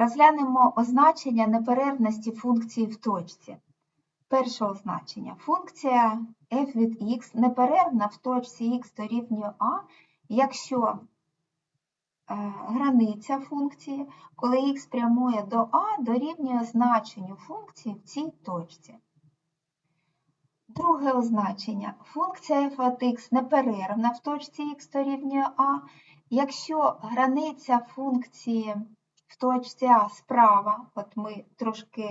Розглянемо означення неперервності функції в точці. Перше означення. Функція f від x неперервна в точці x дорівнює a, якщо е, границя функції, коли x прямує до a, дорівнює значенню функції в цій точці. Друге означення. Функція f від x неперервна в точці x дорівнює a, якщо границя функції в точці А справа, от ми трошки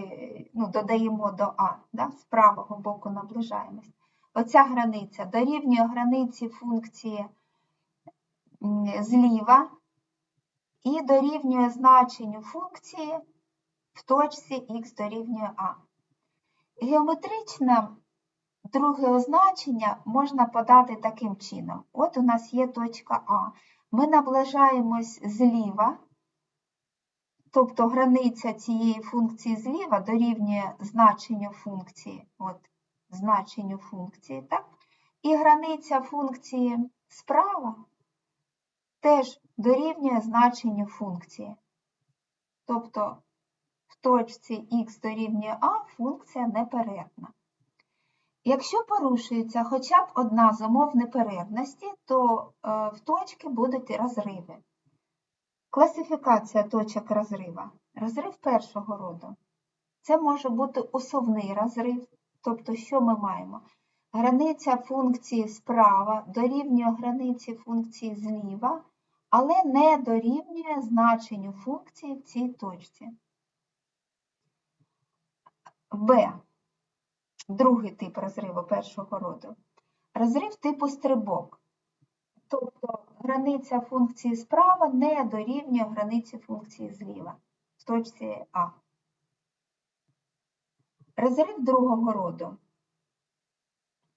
ну, додаємо до А, да, з правого боку наближаємось. Оця границя дорівнює границі функції зліва і дорівнює значенню функції в точці х дорівнює А. Геометричне друге означення можна подати таким чином. От у нас є точка А. Ми наближаємось зліва. Тобто границя цієї функції зліва дорівнює значенню функції, от, значенню функції, так? І границя функції справа теж дорівнює значенню функції. Тобто в точці х дорівнює а функція неперервна. Якщо порушується хоча б одна з умов неперервності, то е, в точки будуть розриви. Класифікація точок розрива. Розрив першого роду. Це може бути усовний розрив. Тобто, що ми маємо? Границя функції справа дорівнює границі функції зліва, але не дорівнює значенню функції в цій точці. Б. Другий тип розриву першого роду. Розрив типу стрибок. Границя функції справа не дорівнює границі функції зліва в точці А. Розрив другого роду.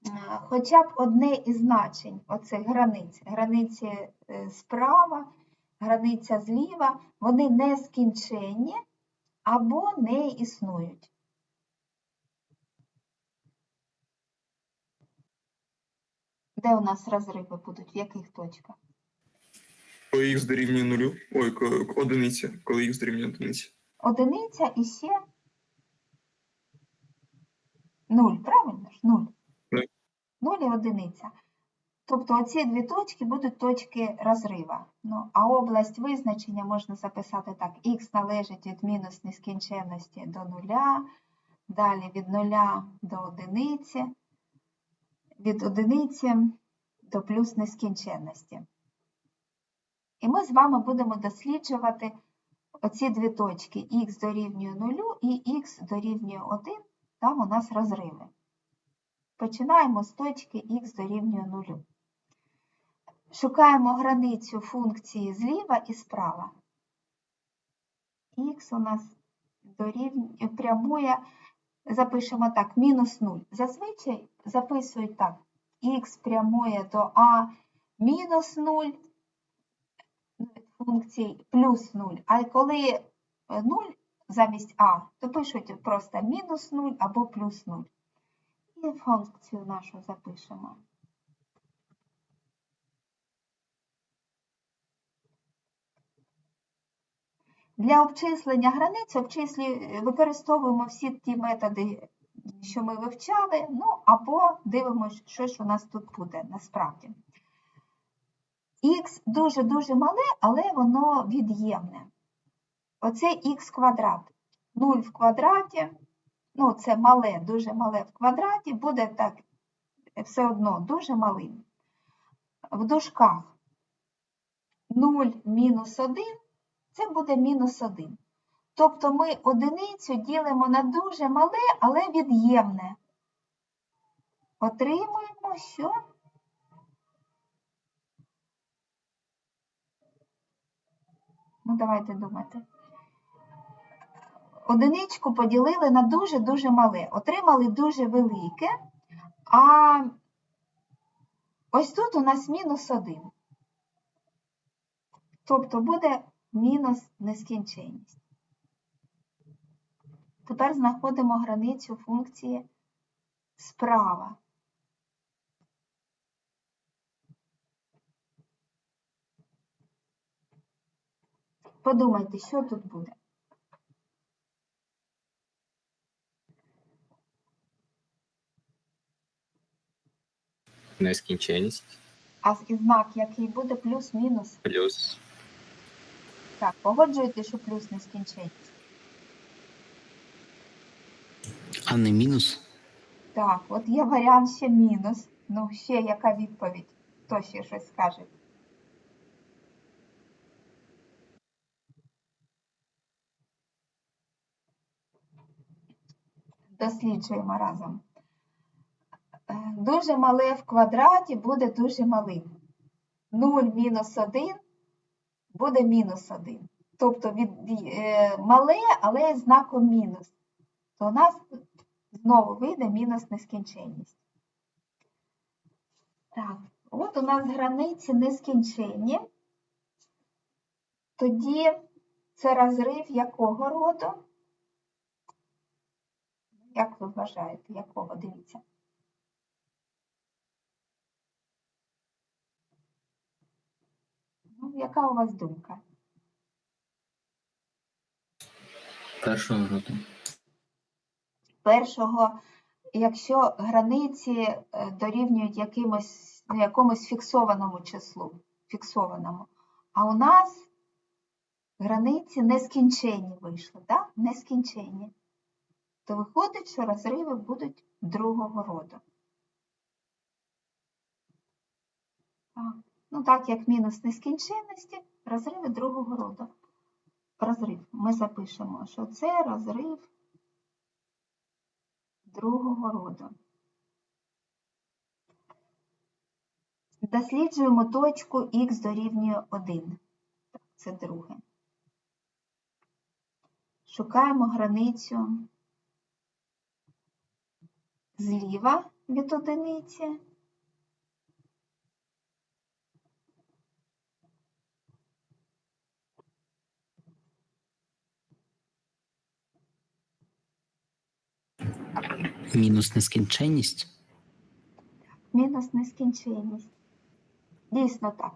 Е, Хоча б одне із значень оцих границь, границі е, справа, границя зліва, вони не скінченні або не існують. Де у нас розриви будуть? В яких точках? Коли х дорівнює нулю, ой, к- коли х дорівнює одиниці. Одиниця і ще нуль, правильно ж? Нуль. Так. Нуль і одиниця. Тобто оці дві точки будуть точки розрива. Ну, а область визначення можна записати так. Х належить від мінус нескінченності до нуля, далі від нуля до одиниці, від одиниці до плюс нескінченності. І ми з вами будемо досліджувати оці дві точки х дорівнює 0 і х дорівнює 1, там у нас розриви. Починаємо з точки х дорівнює 0. Шукаємо границю функції зліва і справа. х у нас дорівнює, прямує, запишемо так, мінус 0. Зазвичай записують так, х прямує до а мінус 0, функцій плюс 0. А коли 0 замість а, то пишуть просто мінус 0 або плюс 0. І функцію нашу запишемо. Для обчислення границь обчислю- використовуємо всі ті методи, що ми вивчали, ну або дивимося, що ж у нас тут буде насправді. Х дуже-дуже мале, але воно від'ємне. Оце х квадрат. 0 в квадраті, ну це мале, дуже мале в квадраті, буде так все одно дуже малим. В дужках 0 мінус 1 це буде мінус 1. Тобто ми одиницю ділимо на дуже мале, але від'ємне. Отримуємо, що Ну, давайте думати. Одиничку поділили на дуже-дуже мале. Отримали дуже велике, а ось тут у нас мінус 1. Тобто буде мінус нескінченність. Тепер знаходимо границю функції справа. Подумайте, що тут буде. Нескінченність. А знак, який буде плюс-мінус? Плюс. Так, погоджуєте, що плюс нескінченність? А не мінус? Так, от є варіант ще мінус. Ну, ще яка відповідь? Хто ще щось скаже? Досліджуємо разом. Е, Дуже мале в квадраті буде дуже малим. 0 мінус 1 буде мінус 1. Тобто від, е, мале, але з знаком мінус. То у нас знову вийде мінус нескінченність. Так, от у нас границі нескінченні. Тоді це розрив якого роду? Як ви вважаєте, якого? Дивіться. Ну, яка у вас думка? Першого роду. першого, якщо границі е, дорівнюють якимось, ну, якомусь фіксованому числу, фіксованому. А у нас границі нескінченні вийшли, так? Нескінченні. То виходить, що розриви будуть другого роду. Ну, так як мінус нескінченності, розриви другого роду. Розрив. Ми запишемо, що це розрив другого роду. Досліджуємо точку х дорівнює 1. Це друге. Шукаємо границю зліва від одиниці. Мінус нескінченність. Мінус нескінченність. Дійсно так.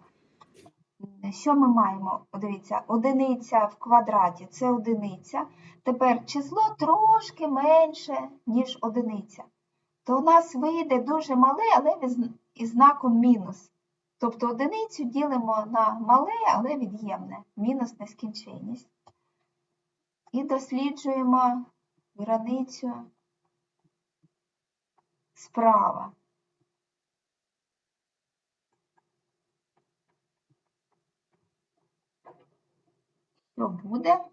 Що ми маємо? Дивіться, одиниця в квадраті це одиниця. Тепер число трошки менше, ніж одиниця. То у нас вийде дуже мале, але із знаком мінус. Тобто одиницю ділимо на мале, але від'ємне. Мінус нескінченність. І досліджуємо границю справа. Що буде?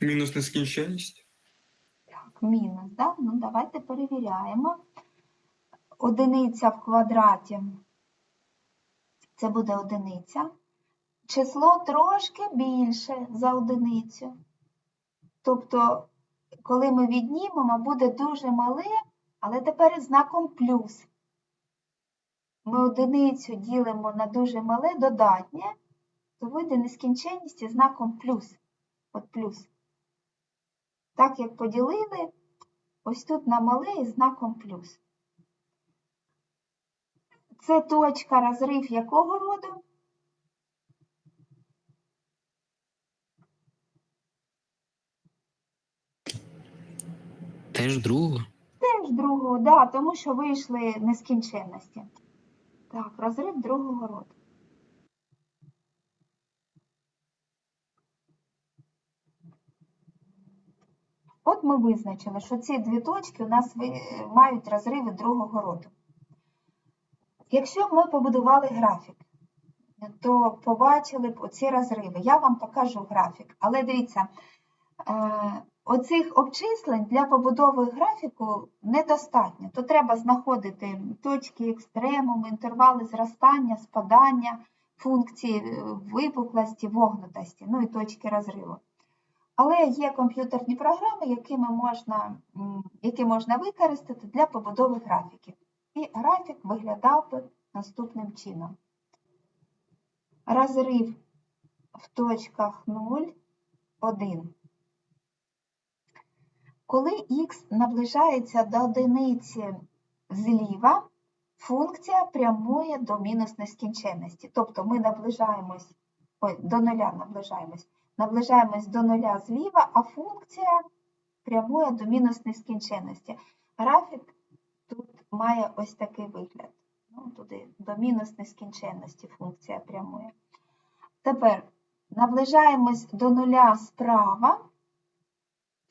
Мінус нескінченність. Так, мінус, да? Ну, давайте перевіряємо. Одиниця в квадраті. Це буде одиниця. Число трошки більше за одиницю. Тобто, коли ми віднімемо, буде дуже мале, але тепер із знаком плюс. Ми одиницю ділимо на дуже мале додатнє, то вийде нескінченність із знаком плюс. От плюс. Так як поділили, ось тут на мале із знаком плюс. Це точка розрив якого роду? Теж другого. Теж другого, да, тому що вийшли нескінченності. Так, розрив другого роду. От ми визначили, що ці дві точки у нас мають розриви другого роду. Якщо б ми побудували графік, то побачили б оці розриви. Я вам покажу графік. Але дивіться, е, оцих обчислень для побудови графіку недостатньо. То треба знаходити точки екстремуму, інтервали зростання, спадання, функції е, випуклості, вогнутості, ну і точки розриву. Але є комп'ютерні програми, якими можна, які можна використати для побудови графіків. І графік виглядав би наступним чином. Розрив в точках 0, 1. Коли х наближається до одиниці зліва, функція прямує до мінус нескінченності. Тобто ми наближаємось, ой, до нуля наближаємось, наближаємось до нуля зліва, а функція прямує до мінус нескінченності. Графік тут має ось такий вигляд. Ну, туди, до мінус нескінченності функція прямує. Тепер наближаємось до нуля справа.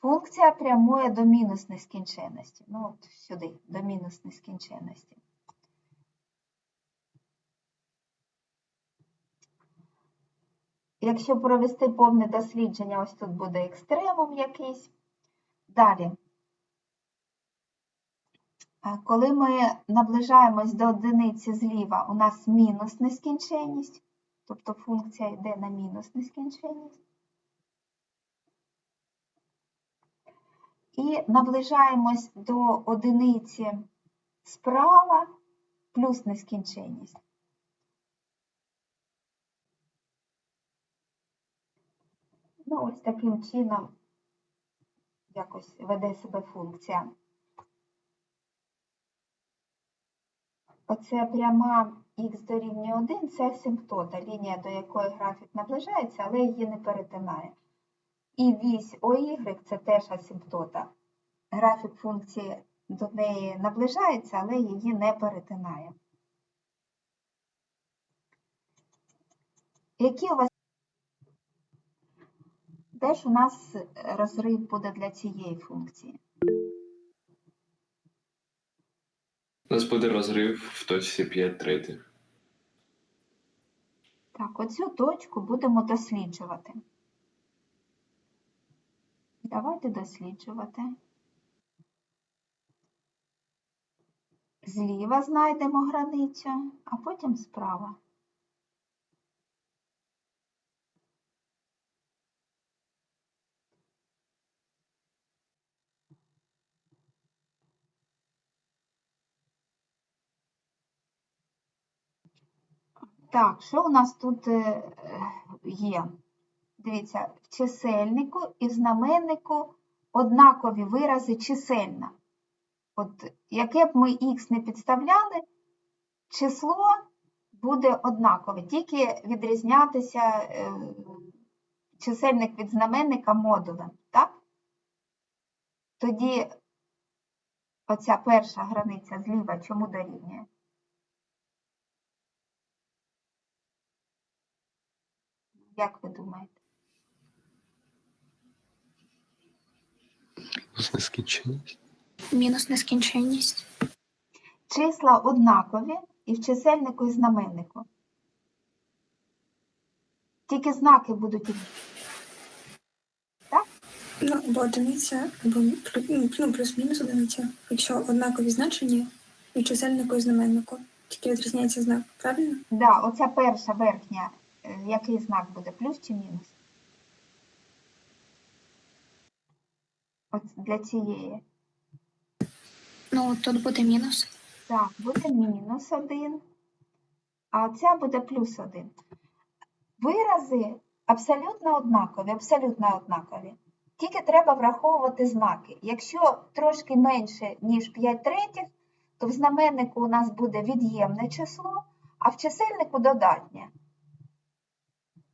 Функція прямує до мінус нескінченності. Ну, от сюди, до мінус нескінченності. Якщо провести повне дослідження, ось тут буде екстремум якийсь. Далі. Коли ми наближаємось до одиниці зліва, у нас мінус нескінченність, тобто функція йде на мінус нескінченність. І наближаємось до одиниці справа плюс нескінченність. Ну, ось таким чином якось веде себе функція. Оце пряма х дорівнює 1 це асимптота, лінія, до якої графік наближається, але її не перетинає. І вісь ОY це теж асимптота. Графік функції до неї наближається, але її не перетинає. Які у вас де ж у нас розрив буде для цієї функції? У нас буде розрив в точці 5 третіх. Так, оцю точку будемо досліджувати. Давайте досліджувати. Зліва знайдемо границю, а потім справа. Так, що у нас тут е, є? Дивіться, в чисельнику і в знаменнику однакові вирази чисельна. От яке б ми х не підставляли, число буде однакове, тільки відрізнятися е, чисельник від знаменника модулем, так? Тоді оця перша границя зліва чому дорівнює? Як ви думаєте? Мінус Нескінченність. Мінус нескінченність. Числа однакові і в чисельнику і знаменнику. Тільки знаки будуть різні. Ну, або одиниця, або ну, плюс-мінус одиниця. Якщо однакові значення і в чисельнику і знаменнику. Тільки відрізняється знак, правильно? Да, оця перша верхня, який знак буде, плюс чи мінус? От для цієї. Ну, тут буде мінус. Так, буде мінус один, а оця буде плюс один. Вирази абсолютно однакові, абсолютно однакові. Тільки треба враховувати знаки. Якщо трошки менше, ніж 5 третіх, то в знаменнику у нас буде від'ємне число, а в чисельнику додатнє.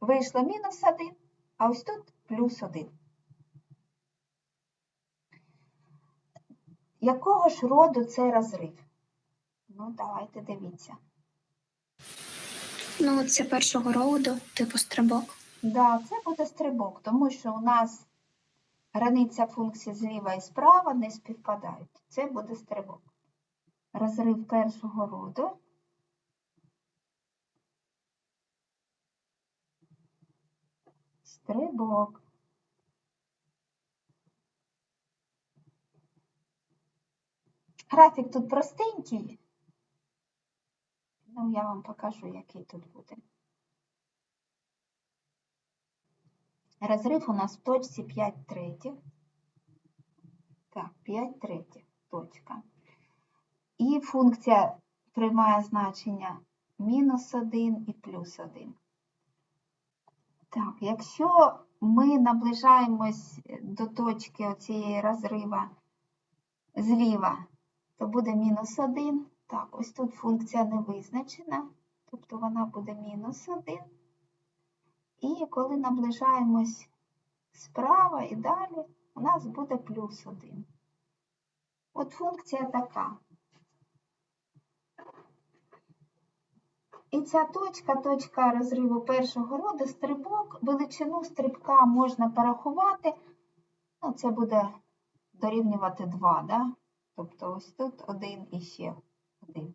Вийшло мінус 1, а ось тут плюс 1. Якого ж роду цей розрив? Ну, давайте дивіться. Ну, це першого роду, типу стрибок. Да, це буде стрибок, тому що у нас границя функції зліва і справа не співпадають. Це буде стрибок. Розрив першого роду. Стрибок. Графік тут простенький. Ну, я вам покажу, який тут буде. Розрив у нас в точці 5 третіх. Так, 5 третіх точка. І функція приймає значення мінус 1 і плюс 1. Так, якщо ми наближаємось до точки оцієї розрива зліва, то буде мінус 1. Так, ось тут функція не визначена, тобто вона буде мінус 1. І коли наближаємось справа і далі, у нас буде плюс 1. От функція така. І ця точка, точка розриву першого роду, стрибок, величину стрибка можна порахувати. Ну, це буде дорівнювати 2, да? Тобто ось тут 1 і ще 1.